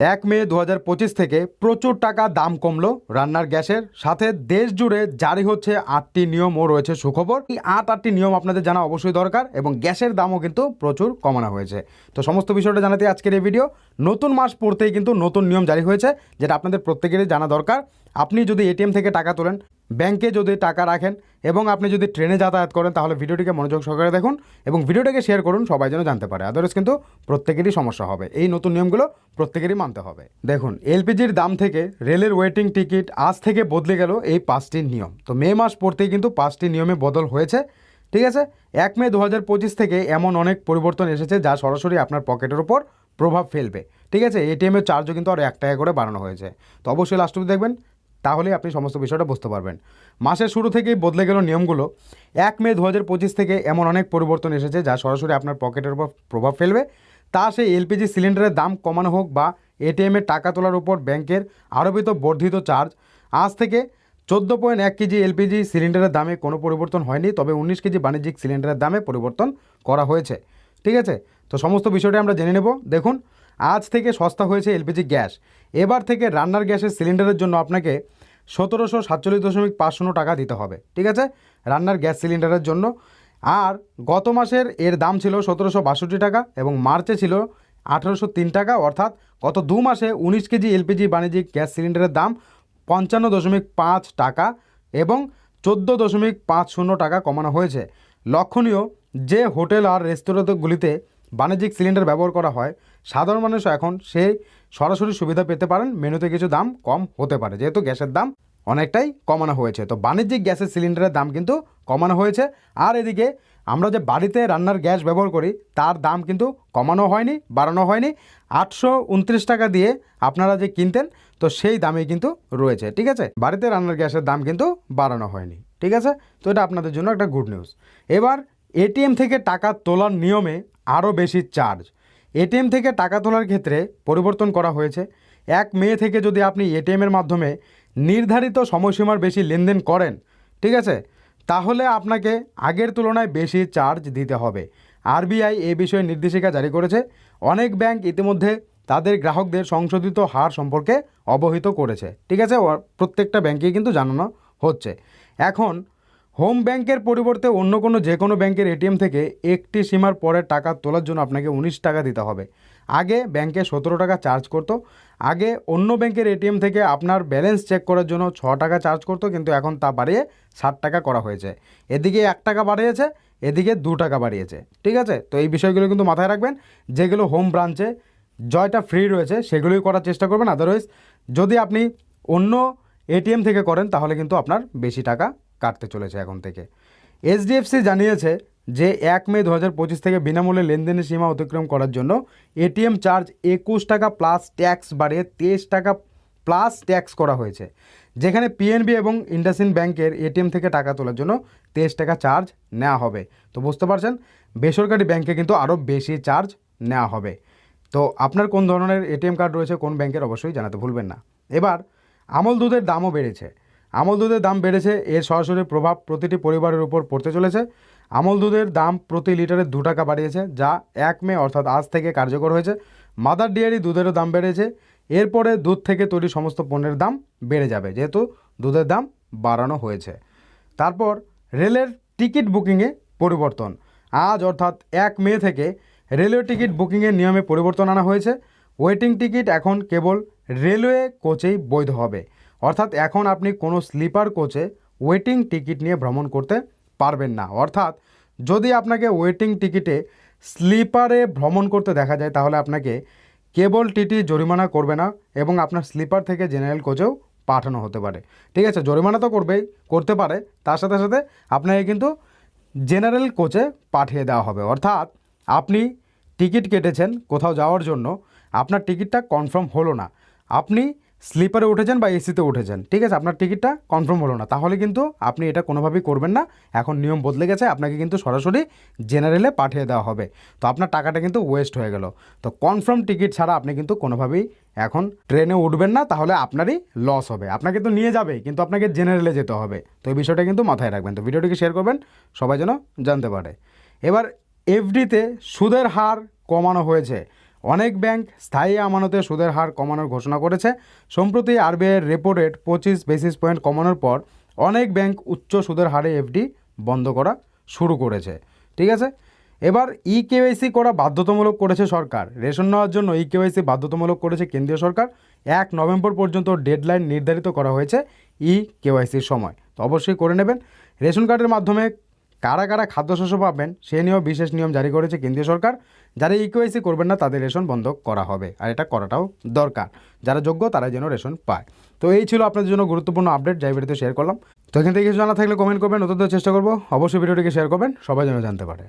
এক মে দু হাজার পঁচিশ থেকে প্রচুর টাকা দাম কমলো রান্নার গ্যাসের। সাথে দেশ জুড়ে জারি হচ্ছে আটটি নিয়ম ও রয়েছে, সুখবর। এই আট, আটটি নিয়ম আপনাদের জানা অবশ্যই দরকার এবং গ্যাসের দামও কিন্তু প্রচুর কমানো হয়েছে। তো সমস্ত বিষয়টা জানাতে আজকের এই ভিডিও। নতুন মাস পড়তেই কিন্তু নতুন নিয়ম জারি হয়েছে, যেটা আপনাদের প্রত্যেকেরই জানা দরকার। আপনি যদি এটিএম থেকে টাকা তোলেন ব্যাংকে যদি টাকা রাখেন এবং আপনি যদি ট্রেনে যাতায়াত করেন, তাহলে ভিডিওটিকে মনোযোগ সহকারে দেখুন এবং ভিডিওটাকে শেয়ার করুন, সবাই যেন জানতে পারে। আদারস কিন্তু প্রত্যেকেরই সমস্যা হবে। এই নতুন নিয়মগুলো প্রত্যেকেরই মানতে হবে। দেখুন, এলপিজির দাম থেকে রেলের ওয়েটিং টিকিট আজ থেকে বদলে গেল এই পাঁচটি নিয়ম। তো মে মাস পড়তেই কিন্তু পাঁচটি নিয়মে বদল হয়েছে। ঠিক আছে? এক মে দু হাজার পঁচিশ থেকে এমন অনেক পরিবর্তন এসেছে যা সরাসরি আপনার পকেটের উপর প্রভাব ফেলবে। ঠিক আছে? এটিএমের চার্জও কিন্তু আর এক টাকা করে বাড়ানো হয়েছে। তো অবশ্যই লাস্ট অবধি দেখবেন। তাহলেই আপনি সমস্ত বিষয়টা বুঝতে পারবেন। মাসের শুরু থেকেই বদলে গেল নিয়মগুলো। এক মে দু হাজার পঁচিশ থেকে এমন অনেক পরিবর্তন এসেছে যা সরাসরি আপনার পকেটের উপর প্রভাব ফেলবে। তা সেই এলপিজি সিলিন্ডারের দাম কমানো হোক বা এটিএমের টাকা তোলার উপর ব্যাংকের আরোপিত বর্ধিত চার্জ। আজ থেকে চোদ্দ পয়েন্ট এক কেজি এলপিজি সিলিন্ডারের দামে কোনো পরিবর্তন হয়নি, তবে উনিশ কেজি বাণিজ্যিক সিলিন্ডারের দামে পরিবর্তন করা হয়েছে। ঠিক আছে? তো সমস্ত বিষয়টা আমরা জেনে নেব। দেখুন, আজ থেকে সস্তা হয়েছে এলপিজি গ্যাস। এবার থেকে রান্নার গ্যাসের সিলিন্ডারের জন্য আপনাকে সতেরোশো সাতচল্লিশ দশমিক পাঁচ শূন্য টাকা দিতে হবে, ঠিক আছে? রান্নার গ্যাস সিলিন্ডারের জন্য। আর গত মাসের এর দাম ছিল সতেরোশো বাষট্টি টাকা এবং মার্চে ছিল আঠেরোশো তিন টাকা, অর্থাৎ গত দু মাসে উনিশ কেজি এলপিজি বাণিজ্যিক গ্যাস সিলিন্ডারের দাম পঞ্চান্ন দশমিক পাঁচ টাকা এবং চোদ্দ দশমিক পাঁচ শূন্য টাকা কমানো হয়েছে। লক্ষণীয়, যে হোটেল আর রেস্তোরাঁগুলিতে বাণিজ্যিক সিলিন্ডার ব্যবহার করা হয়। সাধারণ মানুষ এখন সেই সরাসরি সুবিধা পেতে পারেন। মেনুতে কিছু দাম কম হতে পারে, যেহেতু গ্যাসের দাম অনেকটাই কমানো হয়েছে। তো বাণিজ্যিক গ্যাসের সিলিন্ডারের দাম কিন্তু কমানো হয়েছে। আর এদিকে আমরা যে বাড়িতে রান্নার গ্যাস ব্যবহার করি, তার দাম কিন্তু কমানো হয়নি, বাড়ানো হয়নি। আটশো উনত্রিশ টাকা দিয়ে আপনারা যে কিনতেন, তো সেই দামে কিন্তু রয়েছে, ঠিক আছে? বাড়িতে রান্নার গ্যাসের দাম কিন্তু বাড়ানো হয়নি, ঠিক আছে? তো এটা আপনাদের জন্য একটা গুড নিউজ। এবার এটিএম থেকে টাকা তোলার নিয়মে আরও বেশি চার্জ। এটিএম থেকে টাকা তোলার ক্ষেত্রে পরিবর্তন করা হয়েছে। এক মে থেকে যদি আপনি এটিএমের মাধ্যমে নির্ধারিত সময়সীমার বেশি লেনদেন করেন, ঠিক আছে? তাহলে আপনাকে আগের তুলনায় বেশি চার্জ দিতে হবে। আরবিআই এ বিষয়ে নির্দেশিকা জারি করেছে। অনেক ব্যাংক ইতিমধ্যে তাদের গ্রাহকদের সংশোধিত হার সম্পর্কে অবহিত করেছে। ঠিক আছে? প্রত্যেকটা ব্যাংকেই কিন্তু জানানো হচ্ছে। এখন হোম ব্যাংকের পরিবর্তে অন্য কোনো যে কোনো ব্যাংকের এটিএম থেকে একটি সীমার পরে টাকা তোলার জন্য আপনাকে উনিশ টাকা দিতে হবে। আগে ব্যাংকে সতেরো টাকা চার্জ করতো। আগে অন্য ব্যাংকের এটিএম থেকে আপনার ব্যালেন্স চেক করার জন্য ছ টাকা চার্জ করতো, কিন্তু এখন তা বাড়িয়ে ষাট টাকা করা হয়েছে। এদিকে এক টাকা বাড়িয়েছে, এদিকে দু টাকা বাড়িয়েছে। ঠিক আছে? তো এই বিষয়গুলো কিন্তু মাথায় রাখবেন। যেগুলো হোম ব্রাঞ্চে জয়টা ফ্রি রয়েছে, সেগুলোই করার চেষ্টা করবেন। আদারওয়াইজ যদি আপনি অন্য এটিএম থেকে করেন, তাহলে কিন্তু আপনার বেশি টাকা কাটতে চলেছে এখন থেকে। এইচডিএফসি জানিয়েছে যে, এক মে দু থেকে বিনামূল্যে লেনদেনের সীমা অতিক্রম করার জন্য এটিএম চার্জ একুশ টাকা প্লাস ট্যাক্স বাড়িয়ে তেইশ টাকা প্লাস ট্যাক্স করা হয়েছে, যেখানে পিএনবি এবং ইন্ডাসিন ব্যাংকের এটিএম থেকে টাকা তোলার জন্য তেইশ টাকা চার্জ নেওয়া হবে। তো বুঝতে পারছেন? বেসরকারি ব্যাংকে কিন্তু আরও বেশি চার্জ নেওয়া হবে। তো আপনার কোন ধরনের এটিএম কার্ড রয়েছে কোন ব্যাংকের অবশ্যই জানাতে ভুলবেন না। এবার আমল দুধের দামও বেড়েছে। আমল দুধের দাম বেড়েছে, এর সরাসরি প্রভাব প্রতিটি পরিবারের উপর পড়তে চলেছে। আমল দুধের দাম প্রতি লিটারে দু টাকা বাড়িয়েছে, যা এক মে, অর্থাৎ আজ থেকে কার্যকর হয়েছে। মাদার ডেয়ারি দুধেরও দাম বেড়েছে, এরপরে দুধ থেকে তৈরি সমস্ত পণ্যের দাম বেড়ে যাবে, যেহেতু দুধের দাম বাড়ানো হয়েছে। তারপর রেলের টিকিট বুকিংয়ে পরিবর্তন। আজ, অর্থাৎ এক মে থেকে রেলওয়ে টিকিট বুকিংয়ের নিয়মে পরিবর্তন আনা হয়েছে। ওয়েটিং টিকিট এখন কেবল রেলওয়ে কোচেই বৈধ হবে। অর্থাৎ এখন আপনি কোনো স্লিপার কোচে ওয়েটিং টিকিট নিয়ে ভ্রমণ করতে পারবেন না। অর্থাৎ যদি আপনাকে ওয়েটিং টিকিটে স্লিপারে ভ্রমণ করতে দেখা যায়, তাহলে আপনাকে কেবল টিটি জরিমানা করবে না এবং আপনার স্লিপার থেকে জেনারেল কোচেও পাঠানো হতে পারে। ঠিক আছে, জরিমানা তো করবেই, করতে পারে। তার সাথে সাথে আপনাকে কিন্তু জেনারেল কোচে পাঠিয়ে দেওয়া হবে। অর্থাৎ আপনি টিকিট কেটেছেন কোথাও যাওয়ার জন্য, আপনার টিকিটটা কনফার্ম হলো না। আপনি স্লিপারে উঠেছেন বা এসিতে উঠেছেন। ঠিক আছে, আপনার টিকিটটা কনফার্ম হলো না। তাহলে কিন্তু আপনি এটা কোনোভাবেই করবেন না। এখন নিয়ম বদলে গেছে, আপনাকে কিন্তু সরাসরি জেনারেলে পাঠিয়ে দেওয়া হবে। তো আপনার টাকাটা কিন্তু ওয়েস্ট হয়ে গেল। তো কনফার্ম টিকিট ছাড়া আপনি কিন্তু কোনোভাবেই এখন ট্রেনে উঠবেন না, তাহলে আপনারই লস হবে। আপনাকে তো নিয়ে যাবে কিন্তু আপনাকে জেনারেলে যেতে হবে। তো এই বিষয়টা কিন্তু মাথায় রাখবেন। তো ভিডিওটিকে শেয়ার করবেন, সবাই যেন জানতে পারে। এবার এফডিতে সুদের হার কমানো হয়েছে। অনেক ব্যাংক স্থায়ী আমানতে সুদের হার কমানোর ঘোষণা করেছে। সম্প্রতি আরবিআইয়ের রেপো রেট পঁচিশ বেসিস পয়েন্ট কমানোর পর অনেক ব্যাংক উচ্চ সুদের হারে এফডি বন্ধ করা শুরু করেছে। ঠিক আছে? এবার ই কেওয়াইসি করা বাধ্যতামূলক করেছে সরকার। রেশন নেওয়ার জন্য ই কেওয়াইসি বাধ্যতামূলক করেছে কেন্দ্রীয় সরকার। এক নভেম্বর পর্যন্ত ডেডলাইন নির্ধারিত করা হয়েছে ই কেওয়াইসির সময়। তো অবশ্যই করে নেবেন। রেশন কার্ডের মাধ্যমে কারা কারা খাদ্যশস্য পাবেন, সে নিয়েও বিশেষ নিয়ম জারি করেছে কেন্দ্রীয় সরকার। যারা ইকেওয়াইসি করবেন না, তাদের রেশন বন্ধ করা হবে আর এটা করাটাও দরকার। যারা যোগ্য তারা যেন রেশন পায়। তো এই ছিল আপনাদের জন্য গুরুত্বপূর্ণ আপডেট যাই ভিডিওতে শেয়ার করলাম। তো এখান থেকে কিছু জানা থাকলে কমেন্ট করবেন নতুন চেষ্টা করব। অবশ্যই ভিডিওটিকে শেয়ার করবেন, সবাই যেন জানতে পারে।